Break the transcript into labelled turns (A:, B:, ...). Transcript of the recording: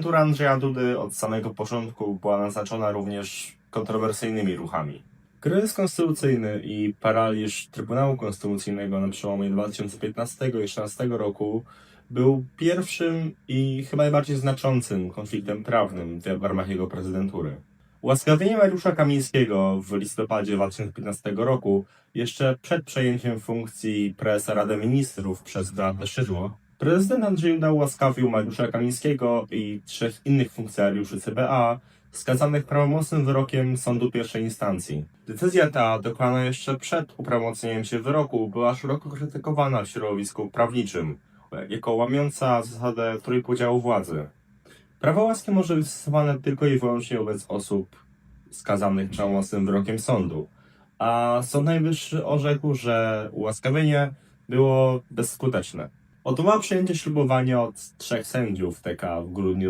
A: Prezydentura Andrzeja Dudy od samego początku była naznaczona również kontrowersyjnymi ruchami. Kryzys konstytucyjny i paraliż Trybunału Konstytucyjnego na przełomie 2015 i 2016 roku był pierwszym i chyba najbardziej znaczącym konfliktem prawnym w ramach jego prezydentury. Ułaskawienie Mariusza Kamińskiego w listopadzie 2015 roku, jeszcze przed przejęciem funkcji prezesa Rady Ministrów przez Beatę Szydło, prezydent Andrzej Duda ułaskawił Mariusza Kamińskiego i trzech innych funkcjonariuszy CBA skazanych prawomocnym wyrokiem sądu pierwszej instancji. Decyzja ta, dokonana jeszcze przed uprawomocnieniem się wyroku, była szeroko krytykowana w środowisku prawniczym, jako łamiąca zasadę trójpodziału władzy. Prawo łaski może być stosowane tylko i wyłącznie wobec osób skazanych prawomocnym wyrokiem sądu, a Sąd Najwyższy orzekł, że ułaskawienie było bezskuteczne. Odwołał przyjęcie ślubowania od trzech sędziów TK w grudniu